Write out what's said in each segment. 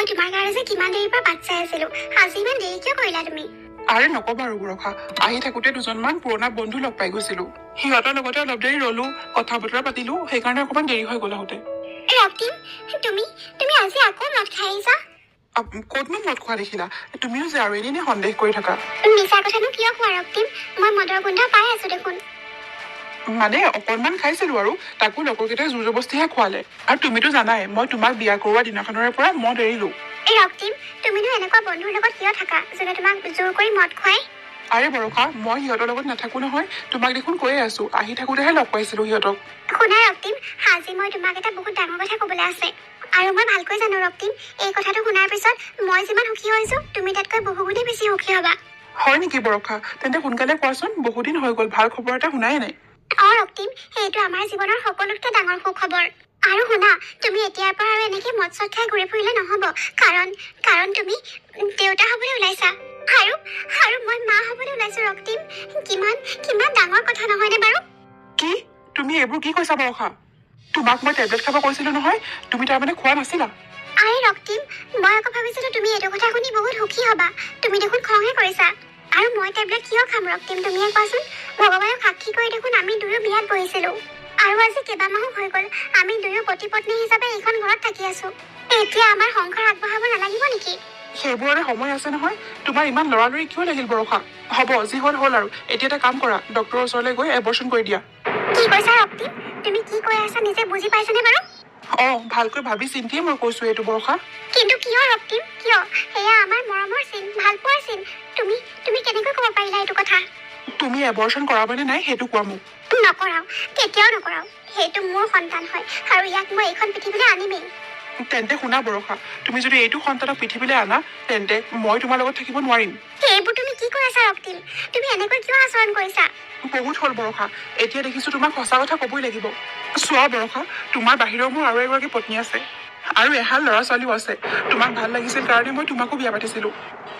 মই তোমাৰ কাৰণে যে কিমান দেৰিৰ পৰা বাট চাই আছিলো। আজি ইমান দেৰি কিয় কৰিলা তুমি? আৰে নকবা আৰু বৰষা। আহি থাকোতে দুজনমান পুৰণা বন্ধু লগ পাই গৈছিলো। সিহঁতৰ লগতে অলপ দেৰি ৰলো কথা বতৰা পাতিলো সেইকাৰণে অকণমান দেৰি হৈ গ'ল আহোঁতে। ৰক্তিম তুমি তুমি আজি আকৌ মদ খাই আহিছা? ক'তনো মদ খোৱা দেখিলা? তুমিও যে আৰু এনেই সন্দেহ কৰি থাকা। মিছা কথানো কিয় কোৱা ৰক্তিম? মই মদৰ গোন্ধ পাই আছো দেখোন। মানে অকণমান খাইছিলো আৰু তাকো লগৰকেইটাই জোৰ জবস্তিহে খোৱালে। আৰু তুমিতো জানাই মই তোমাক বিয়া কৰোৱা দিনাখনৰে পৰা মদ এৰিলো। এই ৰক্তিম তুমিনো এনেকুৱা বন্ধুৰ লগত কিয় থাকা যোনে তোমাক জোৰ কৰি মদ খুৱাই আৰে বৰষা মই সিহঁতৰ লগত নাথাকো নহয় তোমাক দেখোন কৈয়ে আছো আহি থাকোতেহে লগ পাইছিলো সিহঁতক। শুনা ৰক্তিম আজি মই তোমাক এটা বহুত ডাঙৰ কথা ক'বলৈ আছে। আৰু মই ভালকৈ জানো ৰক্তিম এই কথাটো শুনাৰ পিছত মই যিমান সুখী হৈছো তুমি তাতকৈ বহু গুণে বেছি সুখী হ'বা। হয় নেকি বৰষা? তেন্তে সোনকালে কোৱাচোন বহুদিন হৈ গ'ল ভাল খবৰ এটা শুনাই নাই। অ ৰক্তিম সেইটো আমাৰ জীৱনৰ সকলোতকৈ ডাঙৰ সুখবৰ। আৰু শুনা তুমি এতিয়াৰ পৰা আৰু এনেকে মদ চদ খাই ঘূৰি ফুৰিলে নহ'ব। কাৰণ কাৰণ তুমি দেউতা হ'বলৈ ওলাইছা। আৰু আৰু মই মা হ'বলৈ ওলাইছো ৰক্তিম। কিমান কিমান ডাঙৰ কথা নহয়নে বাৰু? কি? তুমি এইবোৰ কি কৈছা বৰষা তোমাক মই টেবলেট খাব কৈছিলো নহয়। তুমি তাৰমানে খোৱা নাছিলা। আৰে ৰক্তিম মই আকৌ ভাবিছিলো তুমি এইটো কথা শুনি বহুত সুখী হ'বা। তুমি দেখোন খংহে কৰিছা। আৰু মই টেবলেট কিয় খাম ৰক্তিম? তুমিয়ে কোৱাচোন। ভগৱানক সাক্ষী কৰি দেখোন আমি দুয়ো বিয়াত বহিছিলো। আৰু আজি কেইবামাহো হৈ গ'ল আমি দুয়ো পতি পত্নী হিচাপে এইখন ঘৰত থাকি আছো। এতিয়া আমাৰ সংসাৰ আগবঢ়াব নালাগিব নেকি? সেইবোৰৰে সময় আছে নহয়। তোমাৰ ইমান লৰালৰি কিয় লাগিল বৰষা? হ'ব যি হ'ল হ'ল আৰু। এতিয়া এটা কাম কৰা ডক্টৰৰ ওচৰলৈ গৈ এবৰ্চন কৰি দিয়া। কি কৈছা ৰক্তিম তুমি কি কৈ আছা নিজে বুজি পাইছানে বাৰু? অ ভালকৈ ভাবি চিন্তিয়ে মই কৈছো এইটো বৰষা। কিন্তু কিয় ৰক্তিম কিয়? এয়া আমাৰ মৰমৰ চিন ভাল পোৱাৰ চিন। তুমি তুমি কেনেকৈ ক'ব পাৰিলা এইটো কথা? তুমি এবৰ্চন কৰাবনে নাই সেইটো কোৱা মোক। নকৰাও কেতিয়াও নকৰাও। সেইটো মোৰ সন্তান হয় আৰু ইয়াক মই এইখন পৃথিৱীলৈ আনিমেই। তেন্তে শুনা বৰষা তুমি যদি এইটো সন্তানক পৃথিৱীলৈ আনা তেন্তে মই তোমাৰ লগত থাকিব নোৱাৰিম। এইবোৰ তুমি কি কৈ আছা ৰক্তিম? তুমি এনেকৈ কিয় আচৰণ কৰিছা? বহুত হ'ল বৰষা এতিয়া দেখিছো তোমাক সঁচা কথা ক'বই লাগিব। চোৱা বৰষা তোমাৰ বাহিৰৰ মোৰ আৰু এগৰাকী পত্নী আছে। আৰু এহাল ল'ৰা ছোৱালীও আছে। তোমাক ভালো লাগিছিল কাৰণে মই তোমাকো বিয়া পাতিছিলো।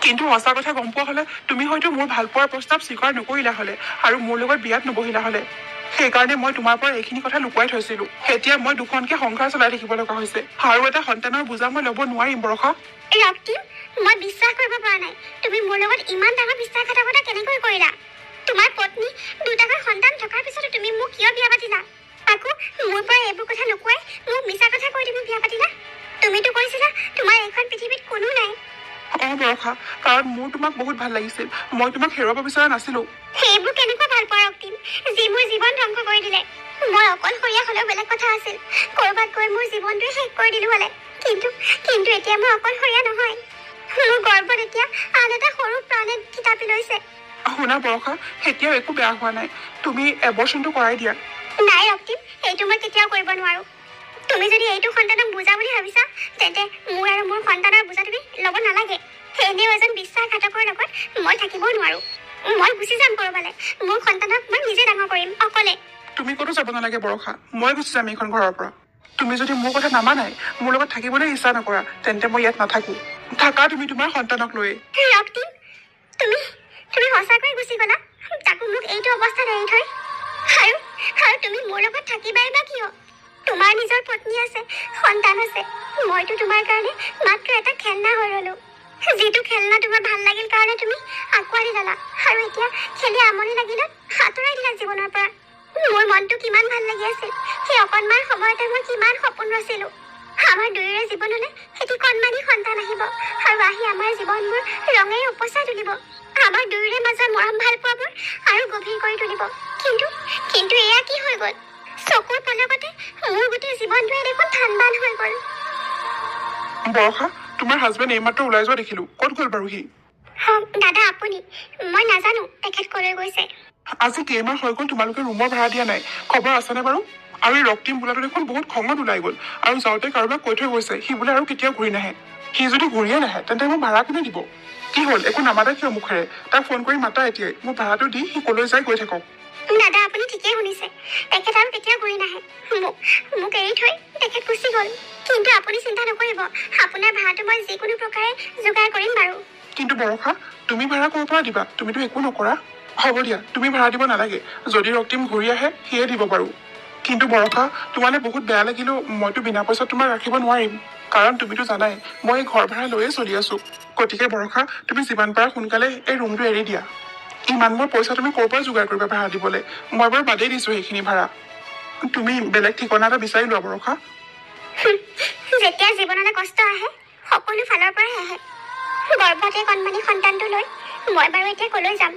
কিন্তু সঁচা কথা গম পোৱা হ'লে তুমি হয়তো মোৰ ভাল পোৱাৰ প্ৰস্তাৱ স্বীকাৰ নকৰিলা হ'লে আৰু মোৰ লগত বিয়াত নবহিলা হ'লে। সেইকাৰণে মই তোমাৰ পৰা এইখিনি কথা লুকুৱাই থৈছিলো। এতিয়া মই দুখনকে সংসাৰ চলাই থাকিব লগা হৈছে। আৰু এটা সন্তানৰ বোজা মই ল'ব নোৱাৰিম বৰষা। ৰক্তিম মই বিশ্বাস কৰিব পৰা নাই। তুমি মোৰ লগত ইমান ডাঙৰ বিশ্বাসঘাতকতা কেনেকৈ কৰিলা? তোমাৰ পত্নী দুটাকৈ সন্তান থকাৰ পিছতো তুমি মোক কিয় বিয়া পাতিলা? আকৌ মোৰ পৰা এইবোৰ কথা লুকুৱাই মোক মিছা কথা কৈ তুমি বিয়া পাতিলা? তুমিতো কৈছিলা তোমাৰ এইখন পৃথিৱীত কোনো নাই। অ বৰষা কাৰণ মোৰ তোমাক বহুত ভাল লাগিছিল। মই তোমাক হেৰুৱাব বিচৰা নাছিলো। সেইবোৰ কেনেকুৱা ভাল পোৱা ৰক্তিম যি মোৰ জীৱন ধ্বংস কৰি দিলে। মই অকলশৰীয়া হ'লেও বেলেগ কথা আছিল। ক'ৰবাত গৈ মোৰ জীৱনটোৱে শেষ কৰি দিলো হ'লে। কিন্তু কিন্তু এতিয়া মই অকলশৰীয়া নহয়। মোৰ গৰ্ভত এতিয়া আন এটা সৰু প্ৰাণে থিতাপি লৈছে। শুনা বৰষা এতিয়াও একো বেয়া হোৱা নাই। তুমি এবৰ্চনটো কৰাই দিয়া। নাই ৰক্তিম এইটো মই কেতিয়াও কৰিব নোৱাৰো। তুমি যদি এইটো সন্তানক বুজা বুলি ভাবিছা তেন্তে মোৰ আৰু মোৰ সন্তানৰ বুজা তুমি ল'ব নালাগে। এনেও এজন বিশ্বাসঘাতকৰ লগত মই থাকিবও নোৱাৰো। মই গুচি যাম ক'ৰবালৈ। মোৰ সন্তানক মই নিজে ডাঙৰ কৰিম অকলে। তুমি ক'তো যাব নালাগে বৰষা। মই গুচি যাম এইখন ঘৰৰ পৰা। তুমি যদি মোৰ কথা নামানাই মোৰ লগত থাকিবলৈ ইচ্ছা নকৰা তেন্তে মই ইয়াত নাথাকো। থাকা তুমি তোমাৰ সন্তানক লৈয়ে। ৰক্তিম তুমি তুমি সঁচাকৈ গুচি গ'লা? তাকো মোক এইটো অৱস্থাত এৰি থৈ। আৰু আৰু তুমি মোৰ লগত থাকিবাই বা কিয়? তোমাৰ নিজৰ পত্নী আছে সন্তান আছে। মইতো তোমাৰ কাৰণে মাত্ৰ এটা খেলনা হৈ ৰ'লো। যিটো খেলনা তোমাৰ ভাল লাগিল কাৰণে তুমি আঁকোৱালি ল'লা আৰু এতিয়া খেলি আমনি লাগিলত আঁতৰাই দিলা জীৱনৰ পৰা। মোৰ মনটো কিমান ভাল লাগি আছিল। সেই অকণমান সময়তে মই কিমান সপোন ৰচিলো। আমাৰ দুয়োৰে জীৱনলৈ এটি কণমানি সন্তান আহিব আৰু আহি আমাৰ জীৱনবোৰ ৰঙেৰে উপচাই তুলিব। আমাৰ দুয়োৰে মাজৰ মৰম ভাল পোৱাবোৰ আৰু গভীৰ কৰি তুলিব। কিন্তু কিন্তু এয়া কি হৈ গ'ল? চকুৰ পলকতে মোৰ গোটেই জীৱনটোৱে দেখোন ঠান বান হৈ গ'ল। বৰষা তোমাৰ হাজবেণ্ড এইমাত্ৰ ওলাই যোৱা দেখিলো ক'ত গ'ল বাৰু সি দাদা আপুনি মই নাজানো তেখেত ক'লৈ গৈছে আজি কেইমাহ হৈ গ'ল তোমালোকে ৰুমৰ ভাড়া দিয়া নাই খবৰ আছেনে বাৰু আৰু এই ৰক্তিম বোলাটো দেখোন বহুত খঙত ওলাই গ'ল আৰু যাওঁতে কাৰোবাক কৈ থৈ গৈছে সি বোলে আৰু কেতিয়াও ঘূৰি নাহে সি যদি ঘূৰিয়ে নাহে তেন্তে মোক ভাড়া কোনে দিব কি হ'ল একো নামাতে কিয় মুখেৰে তাক ফোন কৰি মাতা এতিয়াই মোক ভাড়াটো দি সি কলৈ যায় গৈ থাকক দাদা আপুনি ঠিকেই শুনিছে। তেখেত আৰু কেতিয়াও ঘূৰি নাহে। মোক এৰি থৈ তেখেত গুচি গ'ল। কিন্তু আপুনি চিন্তা নকৰিব। আপোনাৰ ভাড়াটো মই যিকোনো প্ৰকাৰে যোগাৰ কৰিম বাৰু। কিন্তু বৰষা তুমি ভাড়া ক'ৰ পৰা দিবা? তুমিতো একো নকৰা। হ'ব দিয়া তুমি ভাড়া দিব নালাগে। যদি ৰক্তিম ঘূৰি আহে সিয়ে দিব বাৰু। কিন্তু বৰষা তোমালে বহুত বেয়া লাগিলেও মইতো বিনা পইচাত তোমাক ৰাখিব নোৱাৰিম। কাৰণ তুমিতো জানাই মই ঘৰ ভাড়া লৈয়ে চলি আছো। গতিকে বৰষা তুমি যিমান পাৰা সোনকালে এই ৰুমটো এৰি দিয়া। ইমান মোৰ পইচা তুমি ক'ৰ পৰা যোগাৰ কৰিবা ভাড়া দিবলৈ? মই বাৰু বাদেই দিছো সেইখিনি ভাড়া। তুমি বেলেগ ঠিকনা এটা বিচাৰি লোৱা বৰষা। যেতিয়া জীৱনলৈ কষ্ট আহে সকলো ফালৰ পৰাই আহে। গৰ্ভতে কণমানি সন্তানটো লৈ মই বাৰু এতিয়া কলৈ যাম?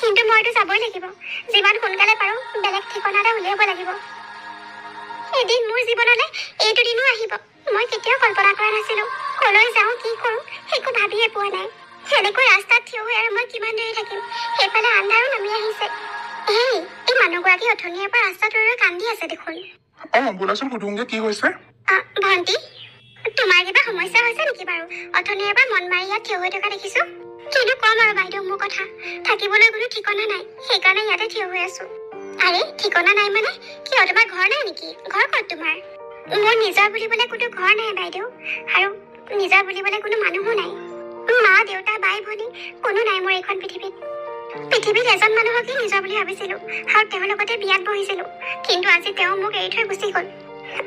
কিন্তু মইতো যাবই লাগিব। যিমান সোনকালে পাৰোঁ বেলেগ ঠিকনা এটা উলিয়াব লাগিব। এদিন মোৰ জীৱনলৈ এইটো দিনো আহিব। মই কেতিয়াও কল্পনা কৰা নাছিলো কলৈ যাওঁ কি কৰোঁ একো ভাবিয়ে পোৱা নাই। সেনেকৈ ৰাস্তাত থিয় হৈ আৰু মই কিমান দেৰি থাকিম সেইফালে আন্ধাৰো নামি আহিছে। এই এই মানুহগৰাকী অথনিৰে পৰা ৰাস্তাত ৰৈ ৰৈ কান্দি আছে দেখোন। অ বোলাচোন সুধোংগে কি হৈছে? ভণ্টি তোমাৰ কিবা সমস্যা হৈছে নেকি বাৰু? অথনিৰে পৰা মন মাৰি ইয়াত থিয় হৈ থকা দেখিছো। কিনো কম আৰু বাইদেউ মোৰ কথা। থাকিবলৈ কোনো ঠিকনা নাই সেইকাৰণে ইয়াতে থিয় হৈ আছো। আৰে ঠিকনা নাই মানে? কিয় তোমাৰ ঘৰ নাই নেকি? ঘৰ ক'ত তোমাৰ? মোৰ নিজৰ বুলিবলৈ কোনো ঘৰ নাই বাইদেউ। আৰু নিজৰ বুলিবলৈ কোনো মানুহো নাই। মা দেউতা বাই ভনী কোনো নাই মোৰ এইখন পৃথিৱীত। পৃথিৱীত এজন মানুহকে নিজৰ বুলি ভাবিছিলো আৰু তেওঁৰ লগতে বিয়াত বহিছিলো। কিন্তু আজি তেওঁ মোক এৰি থৈ গুচি গ'ল।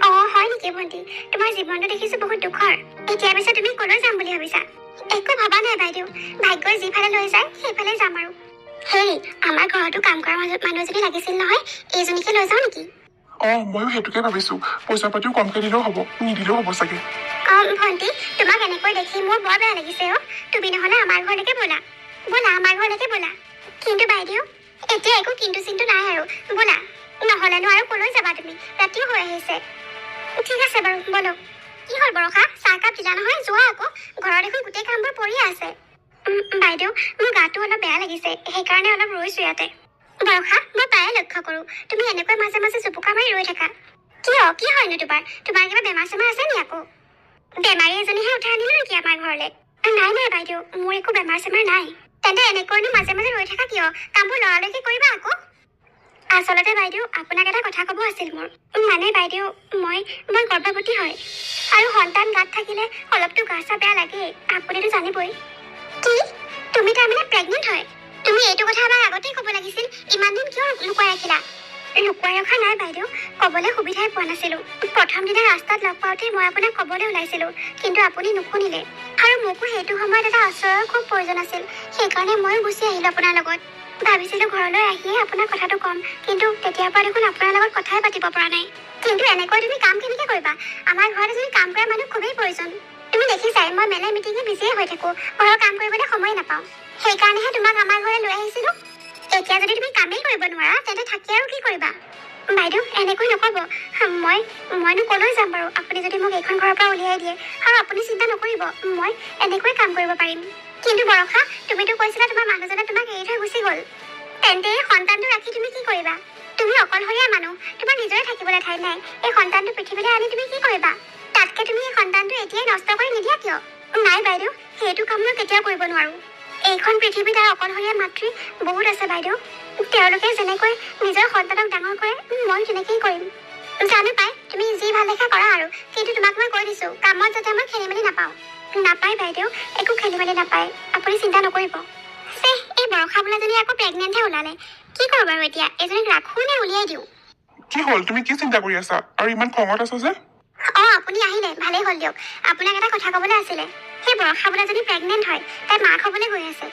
অ হয় নেকি ভণ্টি? তোমাৰ জীৱনটো দেখিছো বহুত দুখৰ। এতিয়া পিছে তুমি কলৈ যাম বুলি ভাবিছা? একো ভবা নাই বাইদেউ। ভাগ্যই যিফালে লৈ যায় সেইফালে যাম আৰু। হেৰি আমাৰ ঘৰতো কাম কৰা মানুহ মানুহ এজনী লাগিছিল নহয়। এইজনীকে লৈ যাওঁ নেকি? অ ময়ো সেইটোকে ভাবিছো। পইচা পাতিও কমকে দিলেও হ'ব। নিদিলেও হ'ব চাগে। অ ভণ্টি তোমাক এনেকৈ দেখি মোৰ বৰ বেয়া লাগিছে অ। তুমি নহ'লে আমাৰ ঘৰলৈকে ব'লা। ব'লা, আমাৰ ঘৰলৈকে ব'লা। কিন্তু বাইদেউ, এতিয়া একো কিন্তু চিন্তু নাই আৰু। ব'লা, নহ'লেনো আৰু কলৈ যাবা তুমি? ৰাতিও হৈ আহিছে। ঠিক আছে বাৰু ব'লক কি হ'ল বৰষা? চাহকাপ দিলা নহয়, যোৱা আকৌ। ঘৰত দেখোন গোটেই কামবোৰ পৰিয়ে আছে। বাইদেউ, মোৰ গাটো অলপ বেয়া লাগিছে। সেইকাৰণে অলপ ৰৈছোঁ ইয়াতে। বৰষা, মই প্ৰায়ে লক্ষ্য কৰোঁ। তুমি এনেকৈ মাজে মাজে জুপুকা মাৰি ৰৈ থাকা। কিয়? কি হয়নো তোমাৰ? তোমাৰ কিবা বেমাৰ চেমাৰ আছে নি আকৌ? বেমাৰী এজনীহে উঠাই আনিলো নেকি আমাৰ ঘৰলে? নাই নাই বাইদেউ মোৰ একো বেমাৰ চেমাৰ নাই। তেন্তে এনেকৈনো মাজে মাজে ৰৈ থাকা কিয়? কামবোৰ লৰালৰিকে কৰিবা আকৌ। আচলতে বাইদেউ আপোনাক এটা কথা ক'ব আছিল মোৰ। মানে বাইদেউ মই মই গৰ্ভৱতী হয়। আৰু সন্তান গাত থাকিলে অলপতো গা চা বেয়া লাগেই আপুনিতো জানিবই। কি? তুমি তাৰমানে প্ৰেগনেণ্ট হয়? তুমি এইটো কথা আমাক আগতেই ক'ব লাগিছিল। ইমান দিন কিয় লুকুৱাই ৰাখিলা? লুকুৱাই ৰখা নাই বাইদেউ। ক'বলৈ সুবিধাই পোৱা নাছিলোঁ। প্ৰথম দিনা ৰাস্তাত লগ পাওঁতে মই আপোনাক ক'বলৈ ওলাইছিলোঁ কিন্তু আপুনি নুশুনিলে। আৰু মোকো সেইটো সময়ত এটা আশ্ৰয়ৰ খুব প্ৰয়োজন আছিল। সেইকাৰণে ময়ো গুচি আহিলোঁ আপোনাৰ লগত। ভাবিছিলোঁ ঘৰলৈ আহিয়ে আপোনাৰ কথাটো ক'ম কিন্তু তেতিয়াৰ পৰা দেখোন আপোনাৰ লগত কথাই পাতিব পৰা নাই। কিন্তু এনেকৈ তুমি কাম কেনেকৈ কৰিবা? আমাৰ ঘৰত এজনী কাম কৰা মানুহ খুবেই প্ৰয়োজন। তুমি দেখিছাই মই মেলে মিটিঙে বিজিয়ে হৈ থাকোঁ। ঘৰৰ কাম কৰিবলৈ সময় নাপাওঁ। সেইকাৰণেহে তোমাক আমাৰ ঘৰলৈ লৈ আহিছিলোঁ। এতিয়া যদি তুমি কামেই কৰিব নোৱাৰা তেন্তে থাকি আৰু কি কৰিবা? বাইদেউ এনেকৈ নক'ব। মই মইনো ক'লৈ যাম বাৰু? আপুনি যদি মোক এইখন ঘৰৰ পৰা উলিয়াই দিয়ে আৰু আপুনি চিন্তা নকৰিব মই এনেকৈ কাম কৰিব পাৰিম। কিন্তু বৰষা তুমিতো কৈছিলা তোমাৰ মানুহজনে তোমাক এৰি থৈ গুচি গ'ল। তেন্তে এই সন্তানটো ৰাখি তুমি কি কৰিবা? তুমি অকলশৰীয়া মানুহ তোমাৰ নিজৰে থাকিবলৈ ঠাই নাই। এই সন্তানটো পৃথিৱীলৈ আনি তুমি কি কৰিবা? তাতকে তুমি এই সন্তানটো এতিয়াই নষ্ট কৰি নিদিয়া কিয়? নাই বাইদেউ সেইটো কাম মই কেতিয়াও কৰিব নোৱাৰোঁ। এইখন পৃথিৱীত আৰু অকলশৰীয়া মাতৃ বহুত আছে বাইদেউ। তেওঁলোকে যেনেকৈ নিজৰ সন্তানক ডাঙৰ কৰে মই তেনেকেই কৰিম। জানো পাই তুমি যি ভাল দেখা কৰা আৰু কিন্তু তোমাক মই কৈ দিছোঁ। কামত যাতে মই খেলি মেলি নাপাওঁ। নাপায় বাইদেউ একো খেলি মেলি নাপায়। আপুনি চিন্তা নকৰিব। চে এই বৰষা বোলাজনী আকৌ প্ৰেগনেণ্টহে ওলালে। কি কৰোঁ বাৰু এতিয়া? এজনীক ৰাখোঁ নে উলিয়াই দিওঁ? কি হ'ল? তুমি কি চিন্তা কৰি আছা? আৰু ইমান খঙত আছা যে? অঁ আপুনি আহিলে ভালেই হ'ল দিয়ক। আপোনাক এটা কথা ক'বলৈ আছিলে। সেই বৰষা বোলাজনী প্ৰেগনেণ্ট হয় তাই মাক হ'বলৈ গৈ আছে।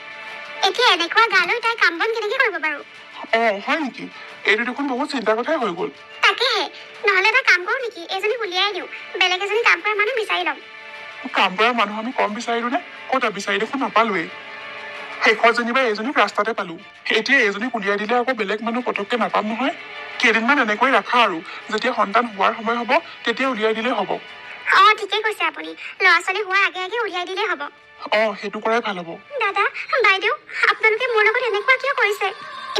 এতিয়া এনেকুৱা গালৈ তাই কাম বন কেনেকৈ কৰিব বাৰু? অ হয় নেকি? এইটো দেখোন বহুত চিন্তাৰ কথাই হৈ গ'ল। তাকেহে নহ'লে এটা কাম কৰোঁ নেকি? এজনীক উলিয়াই দিওঁ। বেলেগ এজনী কাম কৰা মানুহ বিচাৰি ল'ম। কাম কৰা মানুহ আমি কম বিচাৰিলো নে? ক'ত বিচাৰি দেখোন নাপালোৱেই। শেষত যেনিবা এজনীক ৰাস্তাতে পালো। এতিয়া এজনীক উলিয়াই দিলে আকৌ বেলেগ মানুহ পটককে নাপাম নহয়। কেইদিনমান এনেকৈ ৰাখা আৰু। যেতিয়া সন্তান হোৱাৰ সময় হ'ব তেতিয়া উলিয়াই দিলেই হ'ব। অঁ ঠিকেই কৈছে আপুনি। ল'ৰা ছোৱালী হোৱাৰ আগে আগে উলিয়াই দিলেই হ'ব। অ সেইটো কৰাই ভাল হ'ব। দাদা বাইদেউ আপোনালোকে মোৰ লগত এনেকুৱা কিয় কৰিছে?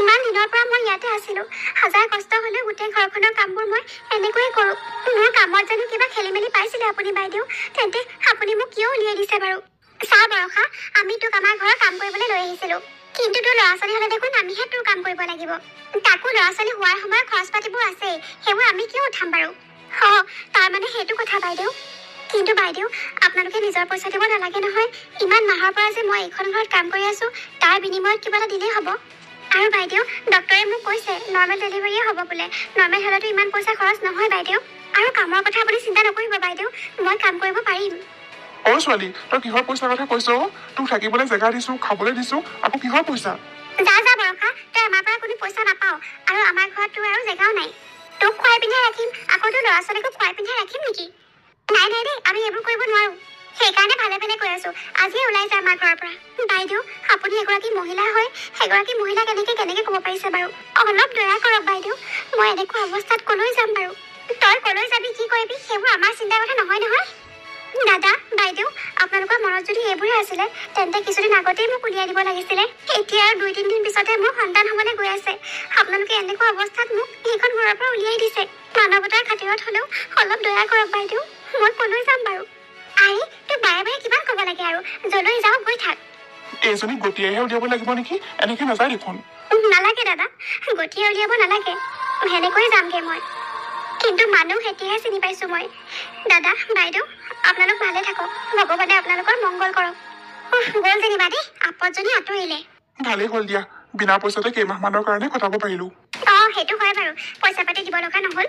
ইমান দিনৰ পৰা মই ইয়াতে আছিলোঁ। হাজাৰ কষ্ট হ'লেও গোটেই ঘৰখনৰ কামবোৰ মই এনেকৈয়ে কৰোঁ। মোৰ কামত জানো কিবা খেলি মেলি পাইছিলে আপুনি বাইদেউ? তেন্তে আপুনি মোক কিয় উলিয়াই দিছে বাৰু? চা বৰষা আমি তোক আমাৰ ঘৰত কাম কৰিবলৈ লৈ আহিছিলোঁ। কিন্তু তোৰ ল'ৰা ছোৱালী হ'লে দেখোন আমিহে তোৰ কাম কৰিব লাগিব? তাকো ল'ৰা ছোৱালী হোৱাৰ সময়ত খৰচ পাতিবোৰ আছেই সেইবোৰ আমি কিয় উঠাম বাৰু? অঁ তাৰমানে সেইটো কথা বাইদেউ। কিন্তু বাইদেউ আপোনালোকে নিজৰ পইচা দিব নালাগে নহয়। ইমান মাহৰ পৰা যে মই এইখন ঘৰত কাম কৰি আছোঁ তাৰ বিনিময়ত কিবা এটা দিলেই হ'ব। আৰু বাইদেউ ডক্টৰে মোক কৈছে নৰ্মেল ডেলিভাৰীয়ে হ'ব বোলে। নৰ্মেল হ'লেতো ইমান পইচা খৰচ নহয় বাইদেউ। আৰু কামৰ কথা আপুনি চিন্তা নকৰিব বাইদেউ মই কাম কৰিব পাৰিম। অ ছোৱালী তই কিহৰ পইচাৰ কথা কৈছ? তোক থাকিবলৈ জেগা দিছো খাবলৈ দিছো আকৌ কিহৰ পইচা? অৱস্থাত কলৈ যাম বাৰু? তই কলৈ যাবি কি কৰিবি সেইবোৰ আমাৰ চিন্তাৰ কথা নহয় নহয়? দাদা আপোনালোকৰ মনত যদি এইবোৰে আছিলে তেন্তে কিছুদিন আগতেই মোক উলিয়াই দিব লাগিছিলে। এতিয়া আৰু দুই তিনিদিন পিছতে মোৰ সন্তান হ'বলৈ গৈ আছে। আপোনালোকে এনেকুৱা অৱস্থাত মোক সেইখন ঘৰৰ পৰা উলিয়াই দিছে। মানৱতাৰ খাতিৰত হ'লেও অলপ দয়া কৰক বাইদেউ মই কলৈ যাম বাৰু? আৰে তোক বাৰে বাৰে কিমান ক'ব লাগে আৰু যলৈ যাওঁ গৈ থাক। এইজনীক গতিয়াইহে উলিয়াব লাগিব নেকি? এনেকে নাযায় দেখোন। নালাগে দাদা গতিয়ে উলিয়াব নালাগে। সেনেকৈ যামগে মই। কিন্তু মানুহ এতিয়াহে চিনি পাইছো মই। দাদা বাইদেউ আপোনালোক ভালে থাকক। ভগৱানে আপোনালোকৰ মংগল কৰক। গ'ল যেনিবা দেই আপদজনী আঁতৰিলে। ভালেই হ'ল দিয়া। বিনা পইচাতে কেইমাহমানৰ কাৰণে কটাব পাৰিলো। অ সেইটো হয় বাৰু। পইচা পাতি দিব লগা নহ'ল।